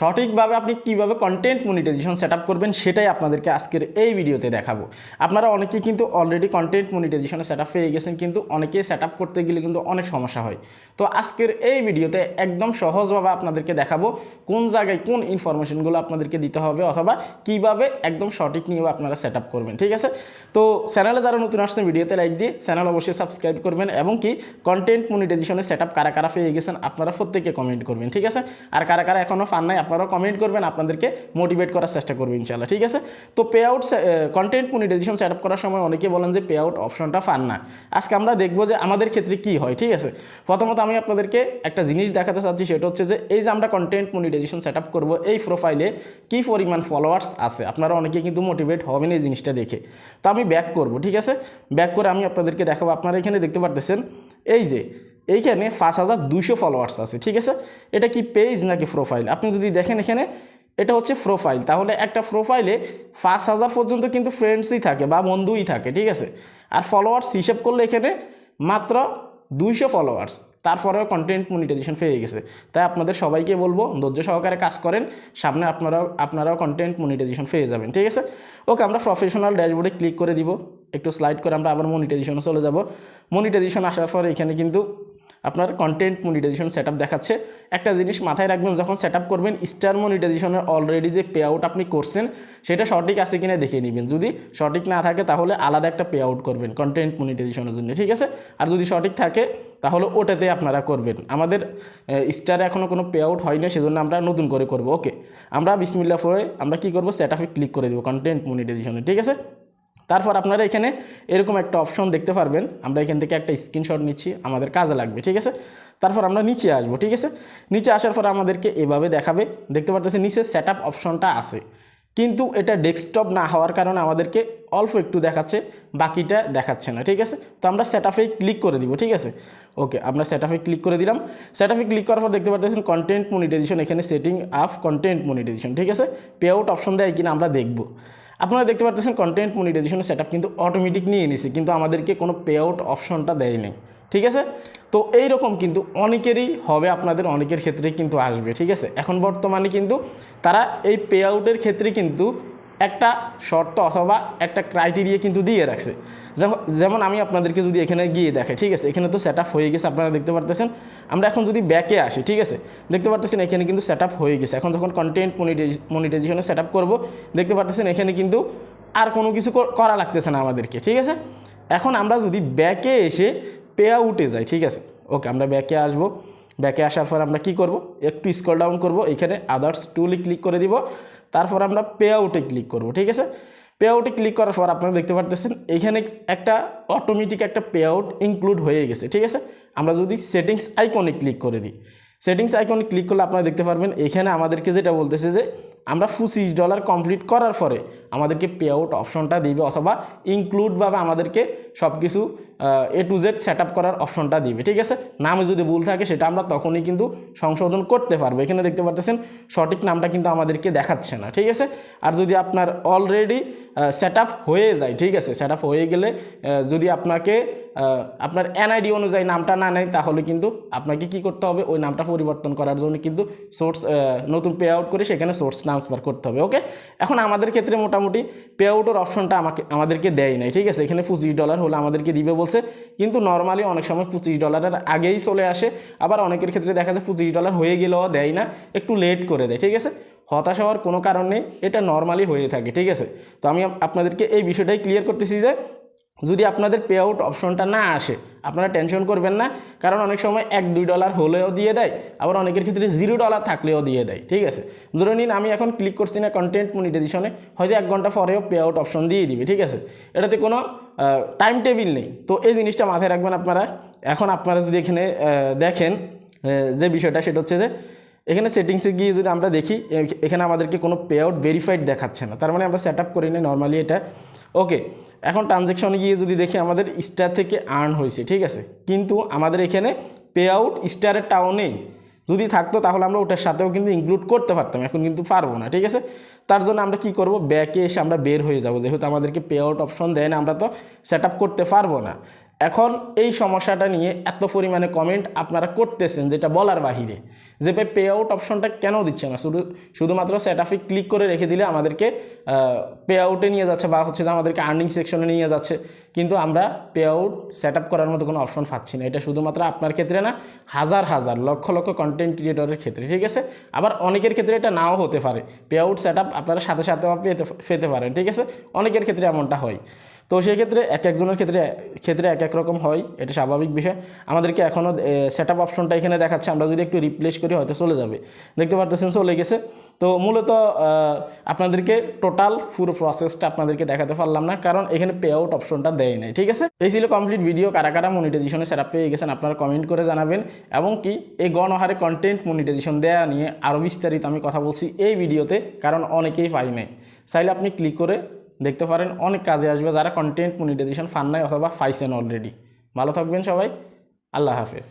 সঠিকভাবে আপনি কীভাবে কন্টেন্ট মনিটাইজেশন সেট করবেন সেটাই আপনাদেরকে আজকের এই ভিডিওতে দেখাবো। আপনারা অনেকেই কিন্তু অলরেডি কন্টেন্ট মনিটাইজেশনে সেট আপ পেয়ে গেছেন, কিন্তু অনেকেই সেট করতে গেলে কিন্তু অনেক সমস্যা হয়। তো আজকের এই ভিডিওতে একদম সহজভাবে আপনাদেরকে দেখাবো কোন জায়গায় কোন ইনফরমেশনগুলো আপনাদেরকে দিতে হবে অথবা কীভাবে একদম সঠিক নিয়েও আপনারা সেট করবেন, ঠিক আছে? তো চ্যানেলে যারা নতুন আসছেন, ভিডিওতে লাইক দিয়ে চ্যানেল অবশ্যই সাবস্ক্রাইব করবেন এবং কি কন্টেন্ট মনিটাইজেশনে সেট আপ কারা কারা পেয়ে গেছেন আপনারা প্রত্যেকে কমেন্ট করবেন, ঠিক আছে? আর কারা কারা এখনও ফান নাই, আপনারাও কমেন্ট করবেন, আপনাদেরকে মোটিভেট করার চেষ্টা করবেন ইনশাল্লাহ ঠিক আছে? তো pay out content monetization set up করার সময় অনেকে বলেন যে পে আউট অপশনটা ফান না। আজকে আমরা দেখব যে আমাদের ক্ষেত্রে কি হয়, ঠিক আছে? প্রথমত আমি আপনাদেরকে একটা জিনিস দেখাতে চাচ্ছি, সেটা হচ্ছে যে এই যে আমরা কন্টেন্ট মনিটাইজেশন সেট আপ করব, এই প্রোফাইলে কী পরিমাণ ফলোয়ার্স আছে? আপনারা অনেকে কিন্তু মোটিভেট হবেন এই জিনিসটা দেখে। তো আমি ব্যাক করব, ঠিক আছে? ব্যাক করে আমি আপনাদেরকে দেখাবো, আপনারা এখানে দেখতে পারতেছেন, এই যে এইখানে পাঁচ হাজার দুইশো ফলোয়ার্স আছে, ঠিক আছে? এটা কি পেজ নাকি প্রোফাইল আপনি যদি দেখেন এখানে, এটা হচ্ছে প্রোফাইল তাহলে একটা প্রোফাইলে পাঁচ হাজার পর্যন্ত কিন্তু ফ্রেন্ডসই থাকে বা বন্ধুই থাকে, ঠিক আছে? আর ফলোয়ার্স হিসেব করলে এখানে মাত্র দুইশো ফলোয়ার্স তারপরেও কন্টেন্ট মনিটাইজেশন পেয়ে গেছে। তাই আপনাদের সবাইকে বলব, ধৈর্য সহকারে কাজ করেন, সামনে আপনারাও আপনারাও কন্টেন্ট মনিটাইজেশন পেয়ে যাবেন, ঠিক আছে? ওকে আমরা প্রফেশনাল ড্যাশবোর্ডে ক্লিক করে দিব। একটু স্লাইড করে আমরা আবার মনিটাইজেশনে চলে যাব। মনিটাইজেশন আসার পর এখানে কিন্তু আপনার কন্টেন্ট মনিটাইজেশন সেট দেখাচ্ছে। একটা জিনিস মাথায় রাখবেন, যখন সেট করবেন স্টার মনিটাইজেশনের অলরেডি যে পে আউট আপনি করছেন, সেটা সঠিক আছে কিনা দেখে নেবেন। যদি সঠিক না থাকে, তাহলে আলাদা একটা পে আউট করবেন কন্টেন্ট মনিটাইজেশনের জন্য, ঠিক আছে? আর যদি সঠিক থাকে, তাহলে ওটাতে আপনারা করবেন। আমাদের স্টারে এখনও কোনো পে আউট হয়নি, সেজন্য আমরা নতুন করে করব। ওকে আমরা বিসমিল্লা পরে আমরা কী করব? সেট ক্লিক করে দেবো কন্টেন্ট মনিটাইজেশনে ঠিক আছে? তারপর আপনারা এখানে এরকম একটা অপশন দেখতে পারবেন। আমরা এখান থেকে একটা স্ক্রিনশট নিচ্ছি, আমাদের কাজে লাগবে, ঠিক আছে? তারপর আমরা নিচে আসব, ঠিক আছে? নিচে আসার পর আমাদেরকে এভাবে দেখাবে। দেখতে পারতেছে নিচে সেট আপ অপশনটা আছে। কিন্তু এটা ডেস্কটপ না হওয়ার কারণে আমাদেরকে অল্প একটু দেখাচ্ছে, বাকিটা দেখাচ্ছে না, ঠিক আছে? তো আমরা সেট আপে ক্লিক করে দিব, ঠিক আছে? ওকে আমরা সেট আপে ক্লিক করে দিলাম। সেট আপে ক্লিক করার পর দেখতে পারতেছেন কন্টেন্ট মনিটাইজেশন এখানে সেটিং আপ কন্টেন্ট মনিটাইজেশন ঠিক আছে? পে আউট অপশন দেয় কিনা আমরা দেখব। আপনারা দেখতে পাচ্ছেন কন্টেন্ট মনিটাইজেশন সেট কিন্তু অটোমেটিক নিয়ে নিছে, কিন্তু আমাদেরকে কোনো পে আউট অপশনটা দেয় নাই, ঠিক আছে? তো এই রকম কিন্তু অনেকেরই হবে, আপনাদের অনেকের ক্ষেত্রে কিন্তু আসবে, ঠিক আছে? এখন বর্তমানে কিন্তু তারা এই পে আউটের ক্ষেত্রে কিন্তু একটা শর্ত অথবা একটা ক্রাইটেরিয়া কিন্তু দিয়ে রাখছে। যেমন- আমি আপনাদেরকে যদি এখানে গিয়ে দেখে ঠিক আছে? এখানে তো সেট হয়ে গেছে, আপনারা দেখতে পারতেছেন। আমরা এখন যদি ব্যাকে আসি, ঠিক আছে? দেখতে পারতেছেন এখানে কিন্তু সেট হয়ে গেছে। এখন যখন কন্টেন্ট মনিটাইজেশনে সেট করব, দেখতে পারতেছেন এখানে কিন্তু আর কোনো কিছু করা লাগতেছে না আমাদেরকে, ঠিক আছে? এখন আমরা যদি ব্যাকে এসে পে আউটে যাই, ঠিক আছে? ওকে আমরা ব্যাকে আসব। ব্যাকে আসার পর আমরা কি করব? একটু স্কল ডাউন করব। এখানে আদার্স টুলে ক্লিক করে দিব। তারপর আমরা পে আউটে ক্লিক করব, ঠিক আছে? পে আউটে ক্লিক করার পর আপনারা দেখতে পারতেছেন, এখানে একটা অটোমেটিক একটা পে আউট ইনক্লুড হয়ে গেছে, ঠিক আছে? আমরা যদি সেটিংস আইকনে ক্লিক করে দিই সেটিংস আইকনে ক্লিক করলে আপনারা দেখতে পারবেন, এখানে আমাদেরকে যেটা বলতেছে যে, আমরা পঁচিশ ডলার কমপ্লিট করার পরে আমাদেরকে পে আউট অপশনটা দিবে অথবা ইনক্লুডভাবে আমাদেরকে সব কিছু এ টু জেড সেট করার অপশনটা দিবে, ঠিক আছে? নামে যদি ভুল থাকে সেটা আমরা তখনই কিন্তু সংশোধন করতে পারব। এখানে দেখতে পারতেছেন, সঠিক নামটা কিন্তু আমাদেরকে দেখাচ্ছে না, ঠিক আছে? আর যদি আপনার অলরেডি সেট হয়ে যায়, ঠিক আছে? সেট হয়ে গেলে যদি আপনাকে আপনার এনআইডি অনুযায়ী নামটা না নেয়, তাহলে কিন্তু আপনাকে কি করতে হবে? ওই নামটা পরিবর্তন করার জন্য কিন্তু সোর্স নতুন পে আউট করে সেখানে সোর্স ট্রান্সফার করতে হবে ওকে এখন আমাদের ক্ষেত্রে মোটামুটি পে আউটের অপশনটা আমাকে আমাদেরকে দেয় নাই, ঠিক আছে? এখানে পঁচিশ ডলার হলে আমাদেরকে দিবে বলছে, কিন্তু নর্মালি অনেক সময় পঁচিশ ডলারের আগেই চলে আসে। আবার অনেকের ক্ষেত্রে দেখা যায় পঁচিশ ডলার হয়ে গেলেও দেয় না, একটু লেট করে দেয়, ঠিক আছে? হতাশ হওয়ার কোনো কারণ নেই, এটা নর্মালি হয়ে থাকে, ঠিক আছে? তো আমি আপনাদেরকে এই বিষয়টাই ক্লিয়ার করতেছি যে যদি আপনাদের পে আউট অপশনটা না আসে, আপনারা টেনশন করবেন না। কারণ অনেক সময় এক, দুই ডলার হলেও দিয়ে দেয়, আবার অনেকের ক্ষেত্রে জিরো ডলার থাকলেও দিয়ে দেয়, ঠিক আছে? ধরে নিন, আমি এখন ক্লিক করছি না কন্টেন্ট মনিটাইজেশনে হয়তো এক ঘণ্টা পরেও পে আউট অপশন দিয়ে দিবে, ঠিক আছে? এটাতে কোনো টাইম টেবিল নেই। তো এই জিনিসটা মাথায় রাখবেন আপনারা। এখন আপনারা যদি এখানে দেখেন যে বিষয়টা, সেটা হচ্ছে যে, এখানে সেটিংসে গিয়ে যদি আমরা দেখি এখানে আমাদেরকে কোনো পে আউট ভেরিফাইড দেখাচ্ছে না। তার মানে আমরা সেট আপ করি না নর্মালি এটা। ওকে, এখন ট্রানজ্যাকশনে গিয়ে যদি দেখি আমাদের স্টার থেকে আর্ন হয়েছে, ঠিক আছে? কিন্তু আমাদের এখানে পে আউট স্টারের টাও নেই। যদি থাকতো তাহলে আমরা ওটার সাথেও কিন্তু ইনক্লুড করতে পারতাম, এখন কিন্তু পারব না, ঠিক আছে? তার জন্য আমরা কি করব? ব্যাকে এসে আমরা বের হয়ে যাব, যেহেতু আমাদেরকে পে আউট অপশন দেয় না, আমরা তো সেট করতে পারব না। এখন এই সমস্যাটা নিয়ে এত পরিমাণে কমেন্ট আপনারা করতেছেন, যেটা বলার বাহিরে। যে ভাই পে আউট অপশনটা কেন দিচ্ছে না? শুধু, শুধুমাত্র সেট আপে ক্লিক করে রেখে দিলে আমাদেরকে পে আউটে নিয়ে যাচ্ছে বা হচ্ছে যে আমাদেরকে আর্নিং সেকশনে নিয়ে যাচ্ছে। কিন্তু আমরা পে আউট সেট করার মতো কোনো অপশন পাচ্ছি না। এটা শুধুমাত্র আপনার ক্ষেত্রে না, হাজার হাজার, লক্ষ লক্ষ কন্টেন্ট ক্রিয়েটরের ক্ষেত্রে, ঠিক আছে? আবার অনেকের ক্ষেত্রে এটা নাও হতে পারে। পে আউট সেট আপনারা সাথে সাথে পেতে পেতে পারেন, ঠিক আছে? অনেকের ক্ষেত্রে এমনটা হয়। তো সেই ক্ষেত্রে এক একজনের ক্ষেত্রে ক্ষেত্রে এক এক রকম হয়, এটা স্বাভাবিক বিষয়। আমাদেরকে এখনও সেট আপ অপশনটা এখানে দেখাচ্ছে, আমরা যদি একটু রিপ্লেস করি হয়তো চলে যাবে। দেখতে পারতেছেন, চলে গেছে। তো মূলত আপনাদেরকে টোটাল পুরো প্রসেসটা আপনাদেরকে দেখাতে পারলাম না, কারণ এখানে পে আউট অপশনটা দেয় নাই, ঠিক আছে? এই ছিল কমপ্লিট ভিডিও কারা কারা মনিটাইজেশনে সেট আপ পেয়ে গেছেন আপনারা কমেন্ট করে জানাবেন। এবং কি, এই গণহারে কন্টেন্ট মনিটাইজেশন দেওয়া নিয়ে আরও বিস্তারিত আমি কথা বলছি এই ভিডিওতে কারণ অনেকেই পাই নাই। চাইলে আপনি ক্লিক করে দেখতে পারেন, অনেক কাজে আসবে যারা কন্টেন্ট মনিটাইজেশন ফান নাই অথবা পাইছেন অলরেডি ভালো থাকবেন সবাই, আল্লাহ হাফেজ।